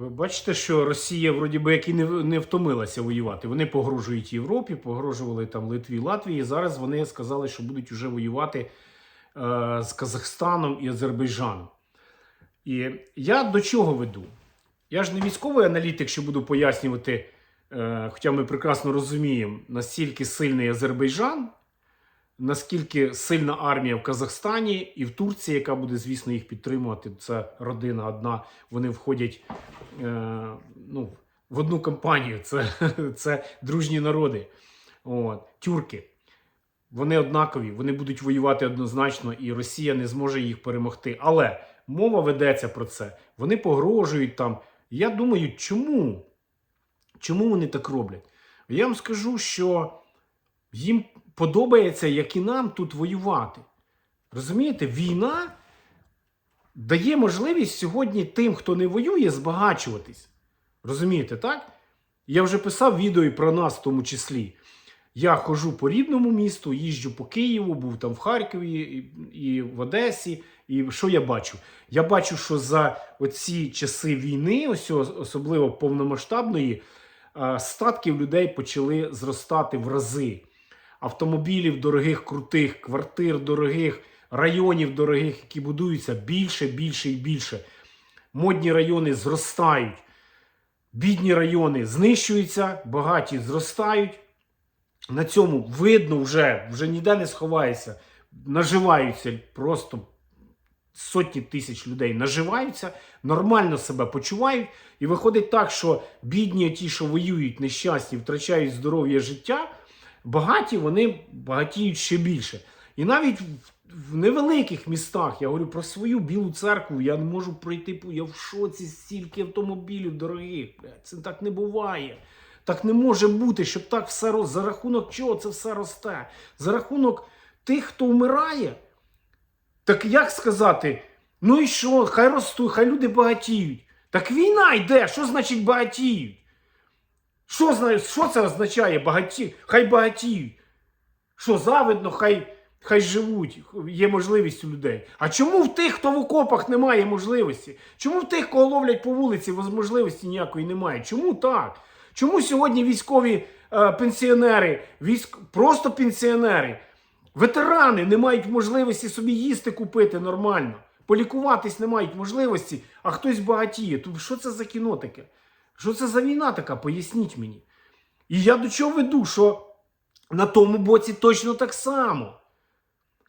Ви бачите, що Росія вроді би як і не, не втомилася воювати. Вони погрожують Європі, погрожували там Литві, Латвії. Зараз вони сказали, що будуть вже воювати е, з Казахстаном і Азербайджаном. І я до чого веду? Я ж не військовий аналітик, що буду пояснювати, е, хоча ми прекрасно розуміємо, наскільки сильний Азербайджан, наскільки сильна армія в Казахстані і в Турції, яка буде, звісно, їх підтримувати. Це родина одна. Вони входять е, ну, в одну компанію. Це, це дружні народи. От. Тюрки. Вони однакові, вони будуть воювати однозначно, і Росія не зможе їх перемогти. Але мова ведеться про це. Вони погрожують там. Я думаю, чому? Чому вони так роблять? Я вам скажу, що їм подобається, як і нам тут воювати. Розумієте, війна дає можливість сьогодні тим, хто не воює, збагачуватись. Розумієте, так? Я вже писав відео і про нас в тому числі. Я ходжу по рідному місту, їжджу по Києву, був там в Харкові і, в Одесі. І що я бачу? Я бачу, що за оці часи війни, ось особливо повномасштабної, статки в людей почали зростати в рази. Автомобілів дорогих, крутих, квартир дорогих, районів дорогих, які будуються більше, більше і більше. Модні райони зростають, бідні райони знищуються, багаті зростають. На цьому видно вже, вже ніде не сховається, наживаються просто сотні тисяч людей наживаються, нормально себе почувають. І виходить так, що бідні, ті, що воюють, нещасні, втрачають здоров'я життя, багаті, вони багатіють ще більше. І навіть в- невеликих містах, я говорю про свою білу церкву, я не можу пройти, я в шоці стільки автомобілів дорогих. Це так не буває. Так не може бути, щоб так все роз... за рахунок чого це все росте? За рахунок тих, хто вмирає. Так як сказати? Ну і що? Хай ростуть, хай люди багатіють. Так війна йде. Що значить багатіють? Що, що це означає багаті? Хай багатіють. Що завидно, хай, хай живуть, є можливість у людей. А чому в тих, хто в окопах немає можливості? Чому в тих, кого ловлять по вулиці, можливості ніякої немає? Чому так? Чому сьогодні військові е, пенсіонери, військ... просто пенсіонери, ветерани не мають можливості собі їсти купити нормально, полікуватись не мають можливості, а хтось багатіє? То що це за кіно таке? Що це за війна така? Поясніть мені. І я до чого веду, що на тому боці точно так само.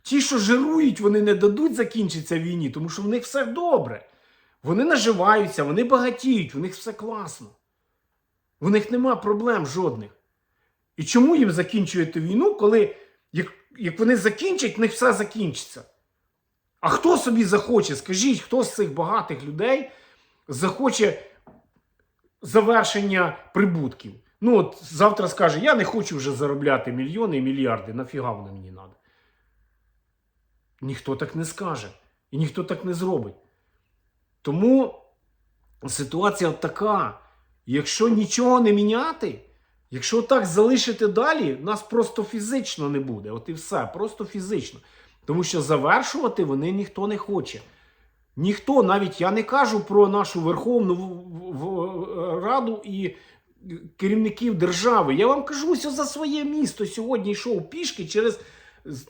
Ті, що жирують, вони не дадуть закінчитися війні, тому що в них все добре. Вони наживаються, вони багатіють, в них все класно. В них нема проблем жодних. І чому їм закінчуєте війну, коли як, як вони закінчать, в них все закінчиться? А хто собі захоче? Скажіть, хто з цих багатих людей захоче завершення прибутків? Ну, от завтра скаже, я не хочу вже заробляти мільйони і мільярди, нафіга воно мені треба? Ніхто так не скаже. І ніхто так не зробить. Тому ситуація така. Якщо нічого не міняти, якщо так залишити далі, нас просто фізично не буде. От і все, просто фізично. Тому що завершувати вони ніхто не хоче. Ніхто, навіть я не кажу про нашу Верховну Раду і керівників держави. Я вам кажу ось за своє місто. Сьогодні йшов пішки через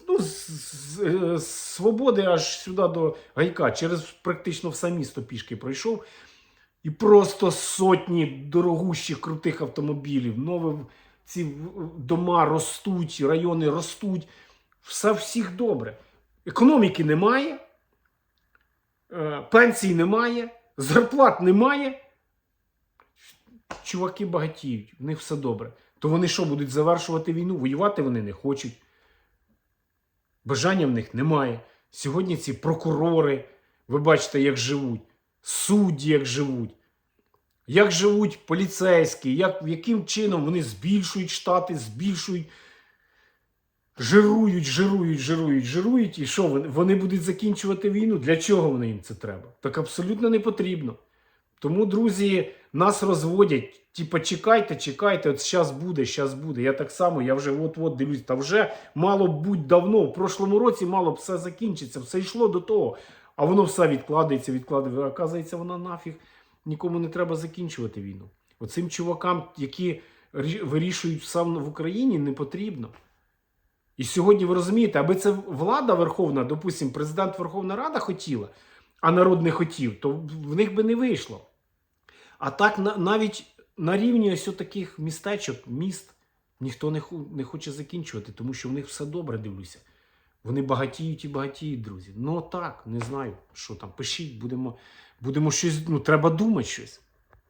ну, з, е, свободи аж сюди до гайка, через практично все місто пішки пройшов. І просто сотні дорогущих крутих автомобілів. Нові ці дома ростуть, райони ростуть. Все всіх добре. Економіки немає, е, пенсій немає, зарплат немає. Чуваки багатіють, в них все добре. То вони що, будуть завершувати війну? Воювати вони не хочуть. Бажання в них немає. Сьогодні ці прокурори, ви бачите, як живуть, судді, як живуть, як живуть поліцейські, як, яким чином вони збільшують штати, збільшують, жирують, жирують, жирують, жирують. І що вони, вони будуть закінчувати війну? Для чого вони їм це треба? Так абсолютно не потрібно. Тому, друзі, нас розводять. Типа, чекайте, чекайте, от зараз буде, зараз буде. Я так само, я вже от-от дивлюсь, та вже мало б бути давно. В прошлому році мало б все закінчитися, все йшло до того. А воно все відкладається, відкладається. Оказується, воно нафіг нікому не треба закінчувати війну. Оцим чувакам, які вирішують сам в Україні, не потрібно. І сьогодні ви розумієте, аби це влада Верховна, допустимо, президент Верховна Рада хотіла, а народ не хотів, то в них би не вийшло. А так на, навіть на рівні ось таких містечок, міст, ніхто не, не хоче закінчувати, тому що в них все добре, дивлюся. Вони багатіють і багатіють, друзі. Ну так, не знаю, що там. Пишіть, будемо, будемо щось, ну треба думати щось.